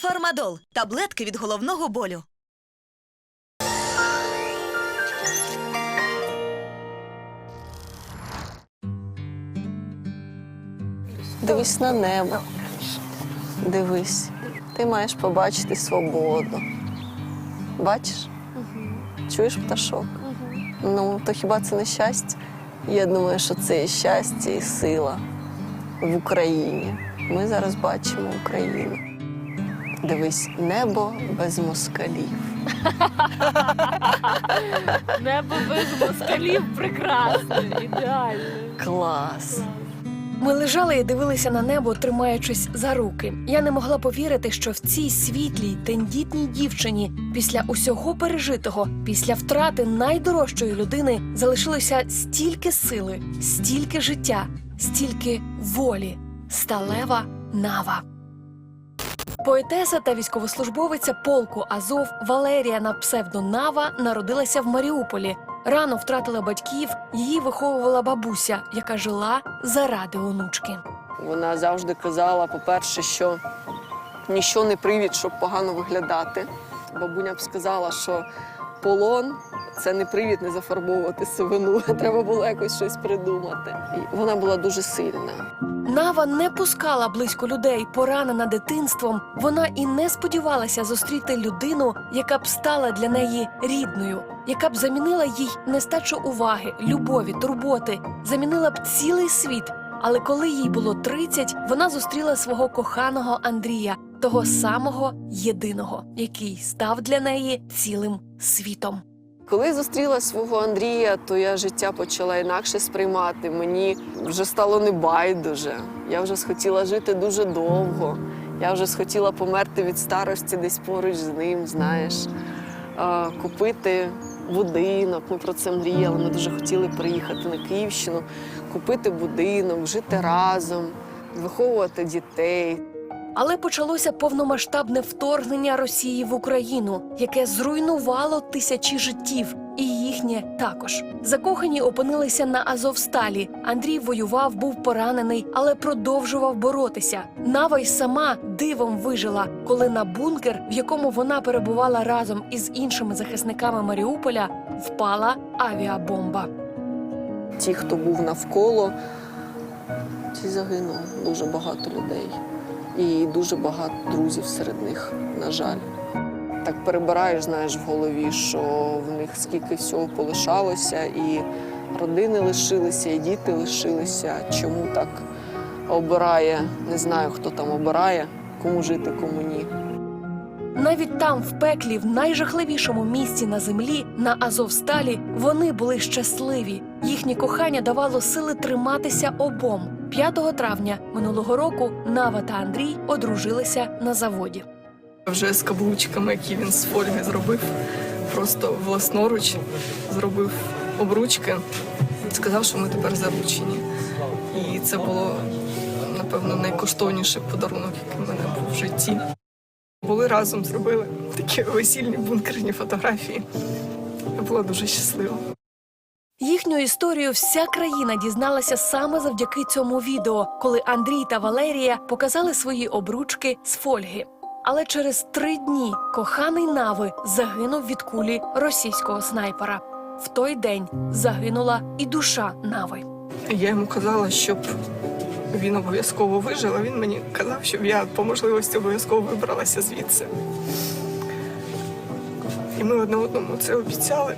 Фармадол таблетки від головного болю. Дивись на небо. Дивись. Ти маєш побачити свободу. Бачиш? Чуєш пташок? Ну, то хіба це не щастя? Я думаю, що це і щастя, і сила в Україні. Ми зараз бачимо Україну. Дивись, небо без москалів. Небо без москалів прекрасне, ідеально. Клас! Ми лежали і дивилися на небо, тримаючись за руки. Я не могла повірити, що в цій світлій, тендітній дівчині після усього пережитого, після втрати найдорожчої людини, залишилося стільки сили, стільки життя, стільки волі. Сталева нава. Поетеса та військовослужбовиця полку Азов Валерія на псевдонава народилася в Маріуполі. Рано втратила батьків, її виховувала бабуся, яка жила заради онучки. Вона завжди казала, по-перше, що ніщо не привід, щоб погано виглядати. Бабуня б сказала, що полон це не привід не зафарбовувати сивину. Треба було якось щось придумати. І вона була дуже сильна. Нава не пускала близько людей, поранена дитинством. Вона і не сподівалася зустріти людину, яка б стала для неї рідною, яка б замінила їй нестачу уваги, любові, турботи, замінила б цілий світ. Але коли їй було 30, вона зустріла свого коханого Андрія, того самого єдиного, який став для неї цілим світом. Коли зустріла свого Андрія, то я життя почала інакше сприймати. Мені вже стало небайдуже. Я вже схотіла жити дуже довго. Я вже схотіла померти від старості десь поруч з ним, знаєш, купити будинок. Ми про це мріяли. Ми дуже хотіли приїхати на Київщину, купити будинок, жити разом, виховувати дітей. Але почалося повномасштабне вторгнення Росії в Україну, яке зруйнувало тисячі життів, і їхнє також. Закохані опинилися на Азовсталі. Андрій воював, був поранений, але продовжував боротися. Нава й сама дивом вижила, коли на бункер, в якому вона перебувала разом із іншими захисниками Маріуполя, впала авіабомба. Ті, хто був навколо, ті загинули. Дуже багато людей. І дуже багато друзів серед них, на жаль. Так перебираєш, знаєш, в голові, що в них скільки всього полишалося, і родини лишилися, і діти лишилися. Чому так обирає? Не знаю, хто там обирає, кому жити, кому ні. Навіть там, в пеклі, в найжахливішому місці на землі, на Азовсталі, вони були щасливі. Їхнє кохання давало сили триматися обом. 5 травня минулого року Нава та Андрій одружилися на заводі. Вже з каблучками, які він з фольги зробив, просто власноруч зробив обручки. Сказав, що ми тепер заручені. І це було, напевно, найкоштовніший подарунок, який в мене був в житті. Були разом, зробили такі весільні бункерні фотографії. Я була дуже щаслива. Їхню історію вся країна дізналася саме завдяки цьому відео, коли Андрій та Валерія показали свої обручки з фольги. Але через три дні коханий Нави загинув від кулі російського снайпера. В той день загинула і душа Нави. Я йому казала, щоб він обов'язково вижив, а він мені казав, щоб я по можливості обов'язково вибралася звідси. І ми одне одному це обіцяли.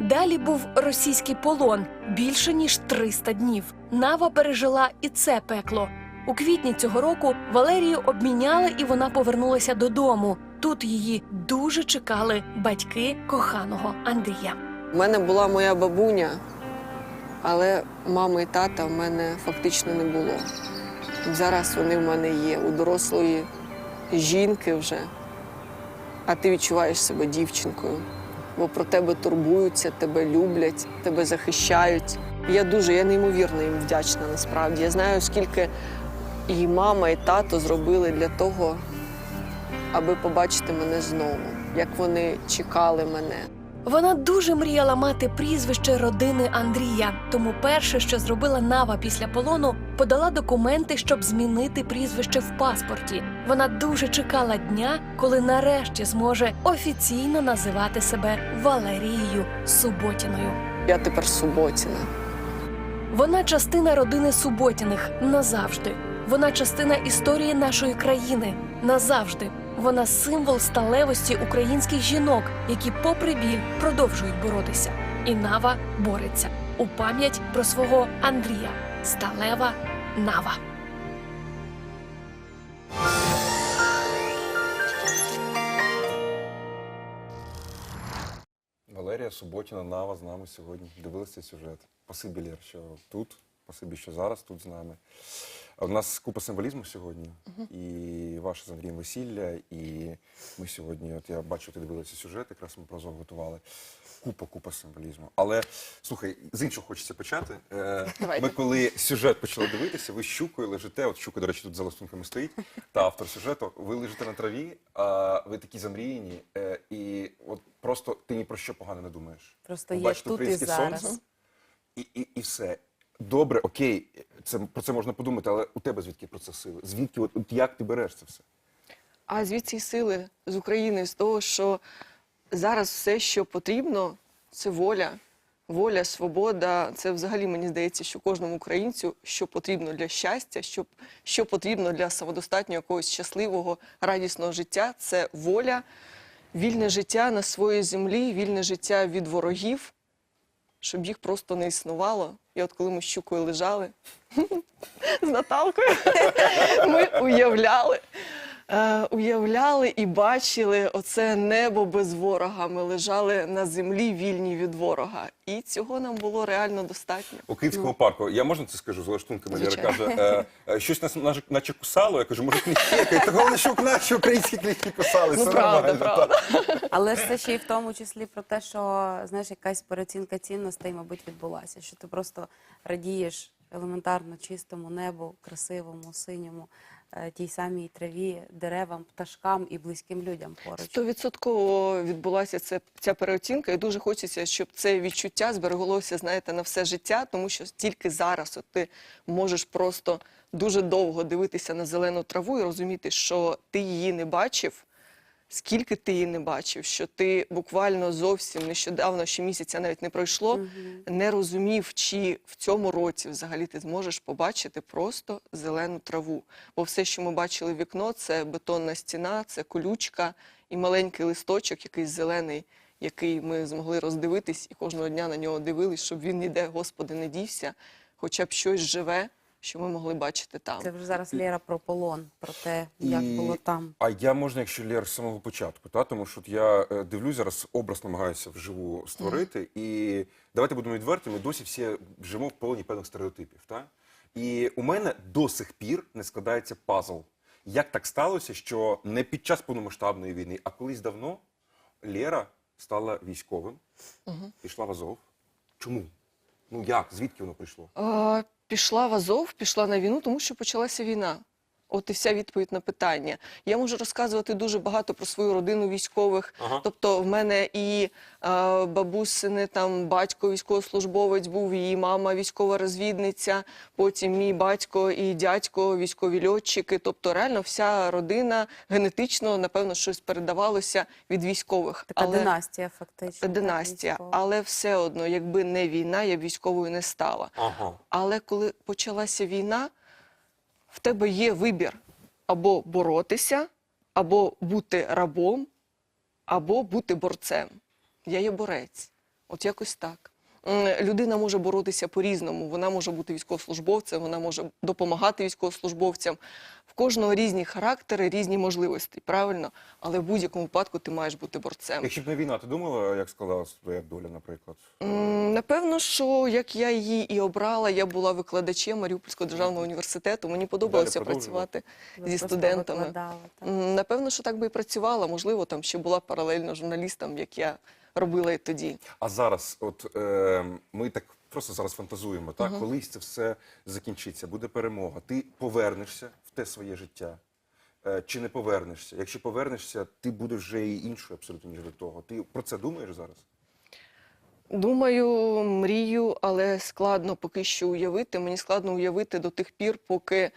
Далі був російський полон більше ніж 300 днів. Нава пережила і це пекло. У квітні цього року Валерію обміняли, і вона повернулася додому. Тут її дуже чекали батьки коханого Андрія. У мене була моя бабуня, але мами і тата в мене фактично не було. Зараз вони в мене є у дорослої жінки вже, а ти відчуваєш себе дівчинкою, бо про тебе турбуються, тебе люблять, тебе захищають. Я дуже, я неймовірно їм вдячна насправді. Я знаю, скільки і мама, і тато зробили для того, аби побачити мене знову, як вони чекали мене. Вона дуже мріяла мати прізвище родини Андрія. Тому перше, що зробила Нава після полону, подала документи, щоб змінити прізвище в паспорті. Вона дуже чекала дня, коли нарешті зможе офіційно називати себе Валерією Суботіною. Я тепер Суботіна. Вона частина родини Суботіних назавжди. Вона частина історії нашої країни назавжди. Вона символ сталевості українських жінок, які, попри біль, продовжують боротися. І Нава бореться у пам'ять про свого Андрія. Сталева Нава. Валерія Суботіна, Нава з нами сьогодні. Дивилися сюжет. Спасибі, Лєр, що тут. Спасибі, що зараз тут з нами. У нас купа символізму сьогодні. І ваше з Андрієм весілля. І ми сьогодні, от я бачу, ти дивилися сюжет, якраз ми прозов готували. Купа, купа символізму. Але слухай, з іншого хочеться почати. Е, Давайте. Ми коли сюжет почали дивитися, ви щукою лежите. От щука, до речі, тут за ластунками стоїть. Та автор сюжету. Ви лежите на траві, а ви такі замріяні, е, і от просто ти ні про що погано не думаєш. Просто Ви є бачите тут і зараз. сонце, і, і, і все. Добре, окей, це про це можна подумати, але у тебе звідки про це сили? Звідки, от, от як ти береш це все? А звідси сили з України, з того, що зараз все, що потрібно, це воля. Воля, свобода. Це взагалі мені здається, що кожному українцю, що потрібно для щастя, що, що потрібно для самодостатнього якогось щасливого, радісного життя, це воля, вільне життя на своїй землі, вільне життя від ворогів, щоб їх просто не існувало. І от коли ми з щукою лежали з Наталкою, ми уявляли. Е, уявляли і бачили оце небо без ворога. Ми лежали на землі вільні від ворога. І цього нам було реально достатньо. У Київському парку, я можна це скажу з лаштунками? Ліра Звичайно. каже, е, е, щось нас наче, наче кусало. Я кажу, може кліщі? Та головне, що наші українські кліщі кусали. Ну, все правда, нормально. правда. Але ж це ще й в тому числі про те, що знаєш, якась переоцінка цінностей, мабуть, відбулася. Що ти просто радієш елементарно чистому небу, красивому, синьому, тій самій траві, деревам, пташкам і близьким людям поруч. Стовідсотково відбулася це, ця переоцінка, і дуже хочеться, щоб це відчуття збереглося, знаєте, на все життя, тому що тільки зараз от ти можеш просто дуже довго дивитися на зелену траву і розуміти, що ти її не бачив. Скільки ти її не бачив, що ти буквально зовсім нещодавно, ще місяця навіть не пройшло, не розумів, чи в цьому році взагалі ти зможеш побачити просто зелену траву. Бо все, що ми бачили в вікно, це бетонна стіна, це колючка і маленький листочок, якийсь зелений, який ми змогли роздивитись, і кожного дня на нього дивились, щоб він ніде, Господи, не дівся, хоча б щось живе, що ми могли бачити там. Це вже зараз Лєра про полон, про те, як І- було там. А я можна, якщо Лєр з самого початку, та? тому що от я е, дивлюсь зараз, образ намагаюся вживу створити. І давайте будемо відверті, ми досі всі живемо в полоні певних стереотипів. Та? І у мене до сих пір не складається пазл. Як так сталося, що не під час повномасштабної війни, а колись давно Лєра стала військовим, пішла в Азов. Чому? Ну як? Звідки воно прийшло? Пішла в Азов, пішла на війну, тому що почалася війна. От і вся відповідь на питання. Я можу розказувати дуже багато про свою родину військових. Ага. Тобто, в мене і е, бабусини, там батько військовослужбовець був, її мама військова розвідниця, потім мій батько і дядько військові льотчики. Тобто, реально вся родина генетично, напевно, щось передавалося від військових. Така династія, фактично. династія. Але все одно, якби не війна, я б військовою не стала. Ага. Але коли почалася війна, в тебе є вибір або боротися, або бути рабом, або бути борцем. Я є борець. От якось так. Людина може боротися по-різному. Вона може бути військовослужбовцем, вона може допомагати військовослужбовцям. Кожного різні характери, різні можливості, правильно? Але в будь-якому випадку ти маєш бути борцем. Якщо б не війна, ти думала, як складалася твоя доля, наприклад? М, Напевно, що як я її і обрала, я була викладачем Маріупольського державного університету. Мені подобалося продовжувала? працювати Ви зі просто студентами. викладали, так. М, Напевно, що так би і працювала. Можливо, там ще була паралельно журналістом, як я робила і тоді. А зараз, от е, ми так просто зараз фантазуємо, так колись це все закінчиться, буде перемога. Ти повернешся в те своє життя. Е, чи не повернешся? Якщо повернешся, ти будеш вже і іншою абсолютно ніж до того. Ти про це думаєш зараз? Думаю, мрію, але складно поки що уявити. Мені складно уявити до тих пір, поки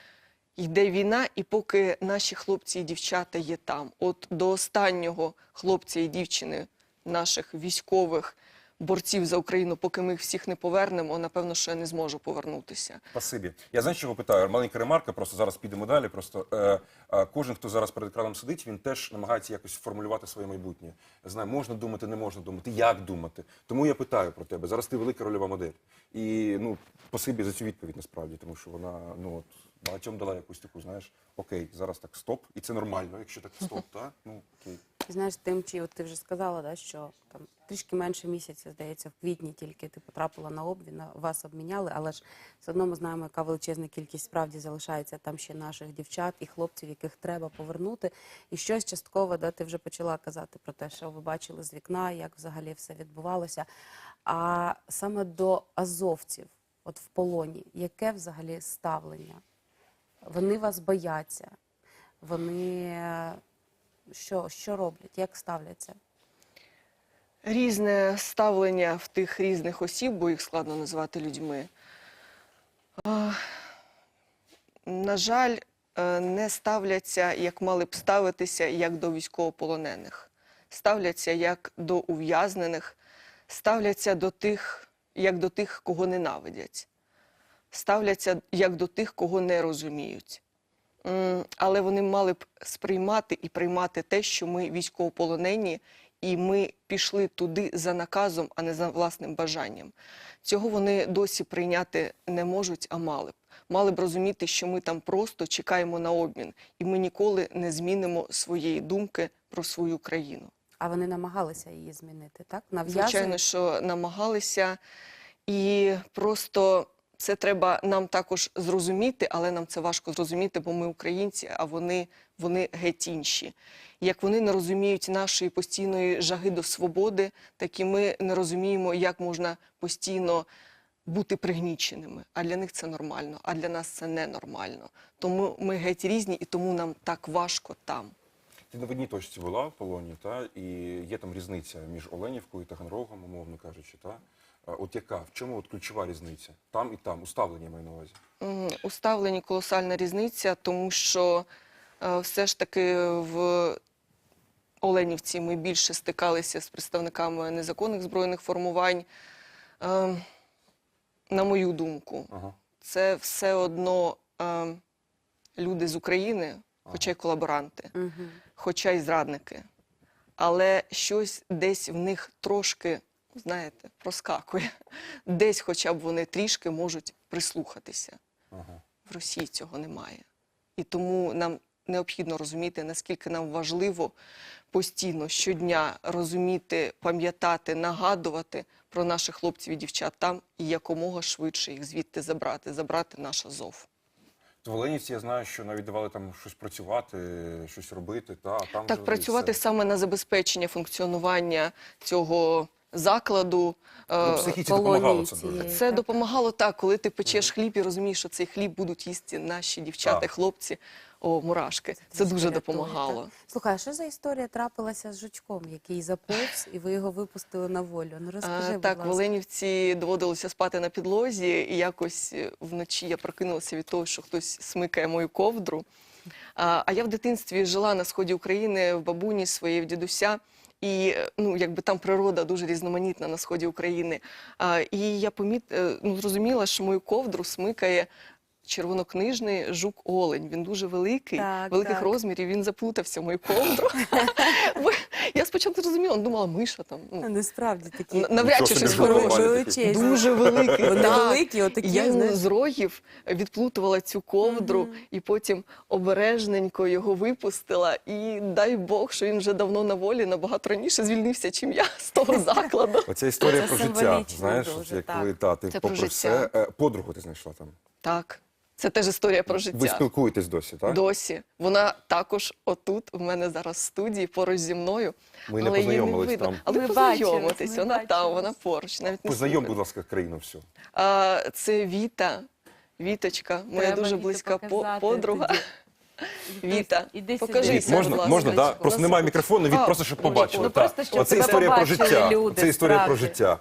йде війна і поки наші хлопці і дівчата є там. От до останнього хлопця і дівчини, наших військових борців за Україну, поки ми їх всіх не повернемо, напевно, що я не зможу повернутися. Спасибі. Я знаю, чого питаю. Маленька ремарка, просто зараз підемо далі. Просто е, е, кожен, хто зараз перед екраном сидить, він теж намагається якось формулювати своє майбутнє. Я знаю, можна думати, не можна думати, як думати. Тому я питаю про тебе. Зараз ти велика рольова модель. І ну, спасибі за цю відповідь насправді, тому що вона ну от багатьом дала якусь таку, знаєш, окей, зараз так стоп, і це нормально, якщо так стоп, так? Ну окей. Знаєш, тим, чи от ти вже сказала, да, що там трішки менше місяця, здається, в квітні тільки ти потрапила на обмін, вас обміняли, але ж все одно ми знаємо, яка величезна кількість справді залишається там ще наших дівчат і хлопців, яких треба повернути. І щось частково, да, ти вже почала казати про те, що ви бачили з вікна, як взагалі все відбувалося. А саме до азовців, от в полоні, яке взагалі ставлення? Вони вас бояться, вони що, що роблять, як ставляться? Різне ставлення в тих різних осіб, бо їх складно назвати людьми. На жаль, е, не ставляться, як мали б ставитися, як до військовополонених. Ставляться як до ув'язнених, ставляться до тих, як до тих, кого ненавидять. Ставляться як до тих, кого не розуміють. Але вони мали б сприймати і приймати те, що ми військовополонені, і ми пішли туди за наказом, а не за власним бажанням. Цього вони досі прийняти не можуть, а мали б. Мали б розуміти, що ми там просто чекаємо на обмін, і ми ніколи не змінимо своєї думки про свою країну. А вони намагалися її змінити, так? Звичайно, що намагалися, і просто це треба нам також зрозуміти, але нам це важко зрозуміти, бо ми українці, а вони, вони геть інші. Як вони не розуміють нашої постійної жаги до свободи, так і ми не розуміємо, як можна постійно бути пригніченими. А для них це нормально, а для нас це ненормально. Тому ми геть різні, і тому нам так важко там. Ти на одній точці була в полоні, та і є там різниця між Оленівкою та Таганрогом, умовно кажучи, та от яка в чому от ключова різниця? Там і там уставлення маю на увазі. У ставленні колосальна різниця, тому що е, все ж таки в Оленівці ми більше стикалися з представниками незаконних збройних формувань. Е, На мою думку, Ага. це все одно е, люди з України, хоча й колаборанти, Мгм. хоча й зрадники. Але щось десь в них трошки, знаєте, проскакує. Десь хоча б вони трішки можуть прислухатися. Ага. В Росії цього немає. І тому нам необхідно розуміти, наскільки нам важливо постійно щодня розуміти, пам'ятати, нагадувати про наших хлопців і дівчат там і якомога швидше їх звідти забрати, забрати наш Азов. То в Оленівці я знаю, що навіть давали там щось працювати, щось робити, та там Так, працювати все. саме на забезпечення функціонування цього закладу. Ну, е, психіці допомагало це дуже. Це допомагало так, коли ти печеш хліб і розумієш, що цей хліб будуть їсти наші дівчата, Так. хлопці, о, мурашки. Це дуже допомагало. Слухай, а що за історія трапилася з жучком, який заповз, і ви його випустили на волю? Ну розкажи, А, будь так, в ласка. Оленівці доводилося спати на підлозі, і якось е, вночі я прокинулася від того, що хтось смикає мою ковдру. А, а я в дитинстві жила на сході України в бабуні своєї в дідуся. І е, ну, якби там природа дуже різноманітна на сході України. І я поміт, е, ну, зрозуміла, що мою ковдру смикає червонокнижний жук Олень. Він дуже великий, Так, великих так. розмірів. Він заплутався в мою ковдру. Я спочатку зрозуміла, думала, миша там. Ну, А, Насправді такі Н- навряд чи щось хороше. такі. Дуже великий. Вони великі, отакі, Я йому з рогів відплутувала цю ковдру і потім обережненько його випустила. І дай Бог, що він вже давно на волі, набагато раніше звільнився, чим я з того закладу. Оця історія про життя, знаєш, як коли та, ти попри все, е, подругу ти знайшла там. Так, це теж історія про життя. Ви спілкуєтесь досі, так? Досі. Вона також отут, у мене зараз в студії, поруч зі мною. Ми не але її познайомились видно. там. Але Ми познайомитись, бачились, ми вона там, бачились. вона поруч. Навіть не Познайом, будь ласка, країну всю. А, це Віта, Віточка, моя Треба дуже Віту близька по- показати подруга. тоді. Віта, Іди сюди. покажи Віт, можна, будь ласка, можна, да? Просто немає мікрофону, від А, просто щоб ну, побачили. ну, просто щоб Оце тебе історія про побачили життя. люди, Це історія про справді. життя.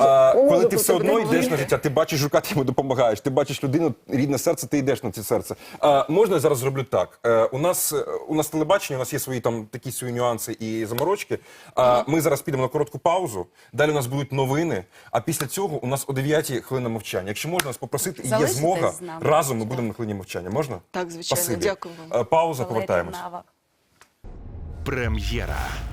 А, коли ти все одно йдеш на життя, ти бачиш жука, ти йому допомагаєш. Ти бачиш людину, рідне серце, ти йдеш на це серце. А, можна я зараз зроблю так? Е, у нас е, у нас телебачення, у нас є свої там такі свої нюанси і заморочки. А, ми зараз підемо на коротку паузу. Далі у нас будуть новини. А після цього у нас о 9 хвилина мовчання. Якщо можна нас попросити, і є Залишитесь змога з нами. разом. Ми будемо на хвилині мовчання. Можна? Так, звичайно. Спасибі. Дякую вам. Е, Пауза, Валерій повертаємось. Прем'єра.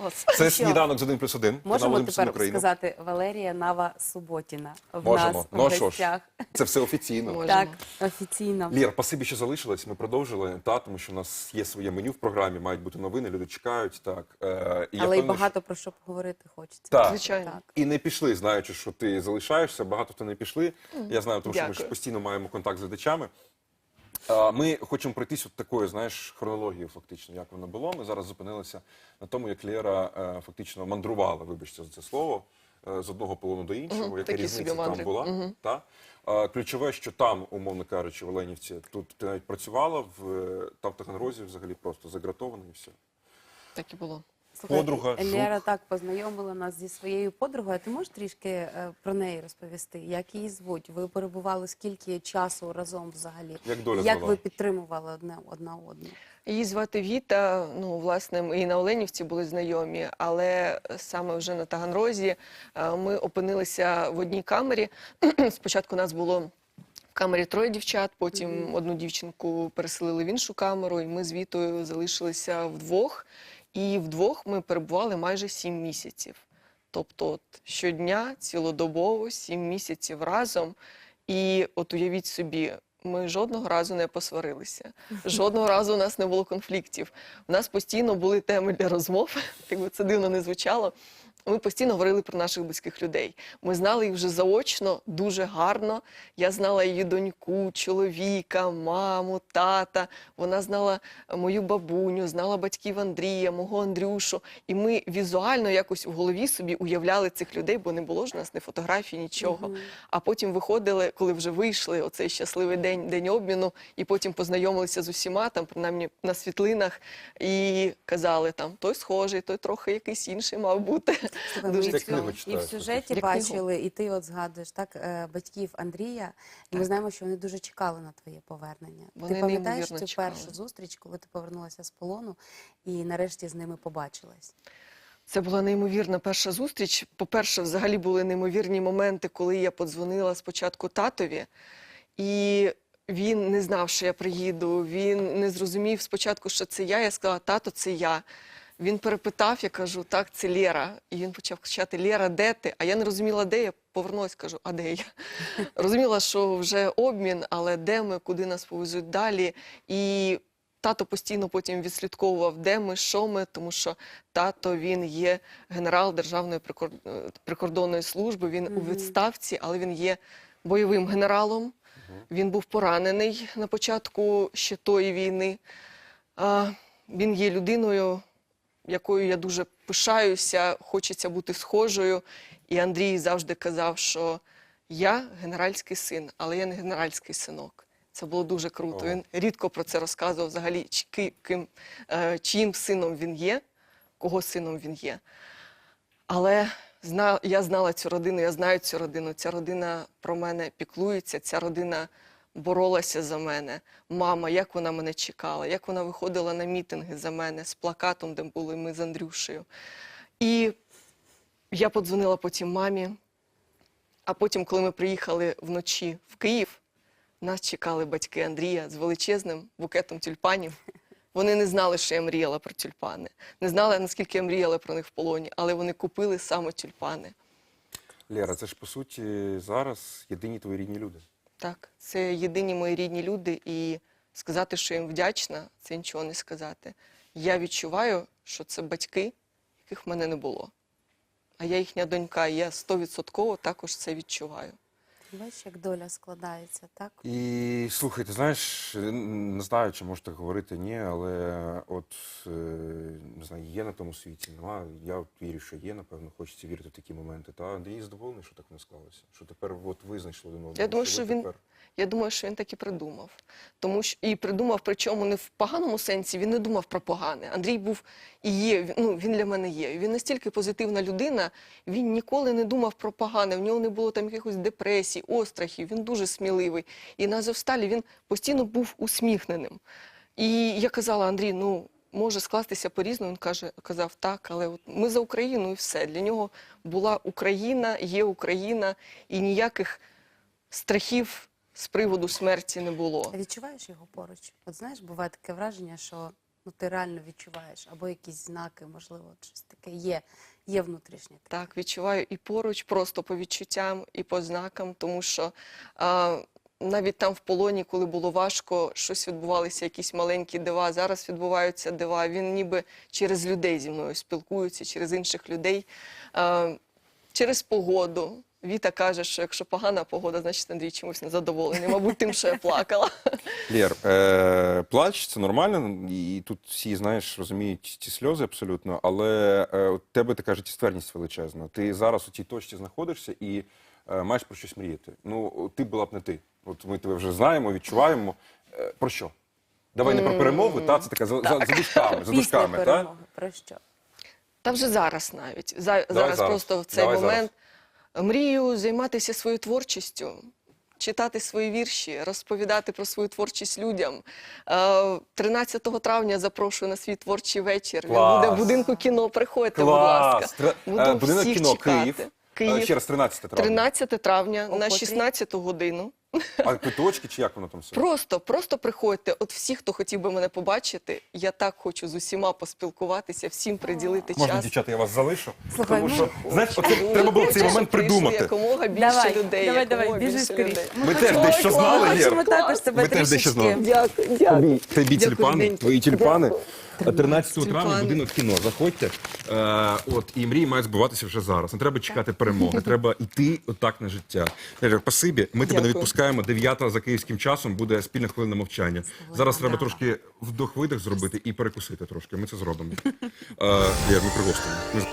Клас. Це Що? сніданок з 1 плюс 1. Можемо тепер сказати Валерія Нава Суботіна в Можемо. нас Ну, а в що ж? гостях. Це все офіційно. Можемо. Так, офіційно. Лір, спасибі, що залишились. Ми продовжили, та, тому що у нас є своє меню в програмі, мають бути новини, люди чекають. Так. Е, і я Але й впевнений, багато про що поговорити хочеться. Так. Звичайно. Так. І не пішли, знаючи, що ти залишаєшся, багато хто не пішли. Я знаю, тому що ми ж Дякую. постійно маємо контакт з глядачами. Ми хочемо пройтись от такою, знаєш, хронологією, фактично, як воно було. Ми зараз зупинилися на тому, як Лєра е, фактично мандрувала, вибачте за це слово, е, з одного полону до іншого, Мгм, яка різниця там була. Мгм. Та? А, Ключове, що там, умовно кажучи, в Оленівці, тут ти навіть працювала, в, е, та в Таганрозі взагалі просто загратована і все. Так і було. Слухай, Подруга, Лера жук. так познайомила нас зі своєю подругою. Ти можеш трішки е, про неї розповісти? Як її звуть? Ви перебували скільки часу разом взагалі? Як доля Як звела? ви підтримували одне одна одну? Її звати Віта. Ну, власне, ми і на Оленівці були знайомі, але саме вже на Таганрозі е, ми опинилися в одній камері. Спочатку нас було в камері троє дівчат, потім одну дівчинку переселили в іншу камеру, і ми з Вітою залишилися вдвох. І вдвох ми перебували майже сім місяців. Тобто от, щодня, цілодобово, сім місяців разом. І от уявіть собі, ми жодного разу не посварилися. Жодного разу у нас не було конфліктів. У нас постійно були теми для розмов, якби це дивно не звучало. Ми постійно говорили про наших близьких людей. Ми знали їх вже заочно, дуже гарно. Я знала її доньку, чоловіка, маму, тата. Вона знала мою бабуню, знала батьків Андрія, мого Андрюшу. І ми візуально якось в голові собі уявляли цих людей, бо не було ж у нас ні фотографій, нічого. А потім виходили, коли вже вийшли оцей щасливий день, день обміну, і потім познайомилися з усіма, там, принаймні на світлинах, і казали там той схожий, той трохи якийсь інший мав бути. Слухай, Дуже цьому- і в сюжеті бачили, і ти от згадуєш так е, батьків Андрія. І ми знаємо, що вони дуже чекали на твоє повернення. Вони ти пам'ятаєш неймовірно цю чекали. першу зустріч, коли ти повернулася з полону і нарешті з ними побачилась? Це була неймовірна перша зустріч. По-перше, взагалі були неймовірні моменти, коли я подзвонила спочатку татові, і він не знав, що я приїду. Він не зрозумів спочатку, що це я. Я сказала, тато, це я. Він перепитав, я кажу, так, це Лєра. І він почав кричати: Лєра, де ти? А я не розуміла, де я повернулася, кажу, а де я? Розуміла, що вже обмін, але де ми, куди нас повезуть далі. І тато постійно потім відслідковував, де ми, що ми, тому що тато він є генерал Державної прикордонної служби. Він у відставці, але він є бойовим генералом. Він був поранений на початку ще тої війни. А, він є людиною, якою я дуже пишаюся, хочеться бути схожою. І Андрій завжди казав, що я генеральський син, але я не генеральський синок. Це було дуже круто. О. Він рідко про це розказував взагалі, чи- ки- ким, е, чиїм сином він є, кого сином він є. Але я знала цю родину, я знаю цю родину. Ця родина про мене піклується, ця родина боролася за мене. Мама, як вона мене чекала, як вона виходила на мітинги за мене з плакатом, де були ми з Андрюшею. І я подзвонила потім мамі. А потім, коли ми приїхали вночі в Київ, нас чекали батьки Андрія з величезним букетом тюльпанів. Вони не знали, що я мріяла про тюльпани. Не знали, наскільки я мріяла про них в полоні, але вони купили саме тюльпани. Лера, це ж по суті зараз єдині твої рідні люди. Так, це єдині мої рідні люди, і сказати, що їм вдячна, це нічого не сказати. Я відчуваю, що це батьки, яких в мене не було. А я їхня донька, і я стовідсотково також це відчуваю. Бачиш, як доля складається, так? І слухай, ти знаєш, не знаю, чи можеш так говорити, ні, але от е, не знаю, є на тому світі, нема. Я вірю, що є, напевно, хочеться вірити в такі моменти. Та Андрій задоволений, що так не склалося. Що тепер от ви знайшли один одного. Я думаю, що він- тепер- Я думаю, що він так і придумав. Тому що і придумав, причому не в поганому сенсі, він не думав про погане. Андрій був і є, ну він для мене є. Він настільки позитивна людина, він ніколи не думав про погане. В нього не було там якихось депресій, острахів. Він дуже сміливий. І на Азовсталі він постійно був усміхненим. І я казала, Андрій, ну. Може скластися по-різному, він каже, казав так, але от ми за Україну і все. Для нього була Україна, є Україна, і ніяких страхів з приводу смерті не було. Відчуваєш його поруч? От знаєш, буває таке враження, що ну ти реально відчуваєш, або якісь знаки, можливо, щось таке є, є внутрішнє. Так, відчуваю і поруч, просто по відчуттям, і по знакам, тому що а, навіть там в полоні, коли було важко, щось відбувалися, якісь маленькі дива. Зараз відбуваються дива. Він ніби через людей зі мною спілкується, через інших людей, через погоду. Віта каже, що якщо погана погода, значить Андрій чимось незадоволений. Мабуть, тим, що я плакала. Лєр, е, плач це нормально, і тут всі, знаєш, розуміють ці сльози абсолютно, але е, у тебе така життєстверність величезна. Ти зараз у цій точці знаходишся і е, маєш про щось мріяти. Ну, ти була б не ти. От ми тебе вже знаємо, відчуваємо. Е, про що? Давай не про перемогу, та це така за, за, за дужками, за Після дужками, та? перемоги. Про що? Та вже зараз навіть. За, зараз, зараз. просто в цей Давай момент мрію займатися своєю творчістю, читати свої вірші, розповідати про свою творчість людям. Е, 13 травня запрошую на свій творчий вечір. Клас. Він буде в будинку кіно. Приходьте, будь ласка. Буду е, Будинок всіх кіно чекати. Київ. Київ. Е, Ще раз 13 травня. 13 травня О на котрій? 16 годину. А квиточки чи як воно там все? Просто, просто приходьте. От всі, хто хотів би мене побачити, я так хочу з усіма поспілкуватися, всім приділити Можна, час. дівчата, я вас залишу? Слухай, Тому ну- що, знаєш, оце треба було цей момент придумати. Якомога більше Давай, людей. давай, давай, біжи скоріше. людей. Ми теж дещо знали, Ми теж дещо знали. Дякую, дякую. Тобі тюльпани, твої тюльпани. Дякую. 13 травня будинок кіно. Заходьте. Е, от, і мрії мають збуватися вже зараз. Не треба чекати перемоги. Треба йти отак на життя. Лера, спасибі. Ми тебе не відпускаємо. Дев'ята за київським часом буде спільна хвилина мовчання. Зараз треба трошки вдох-видих зробити і перекусити трошки. Ми це зробимо. Е, Лєр, ми пригостимо.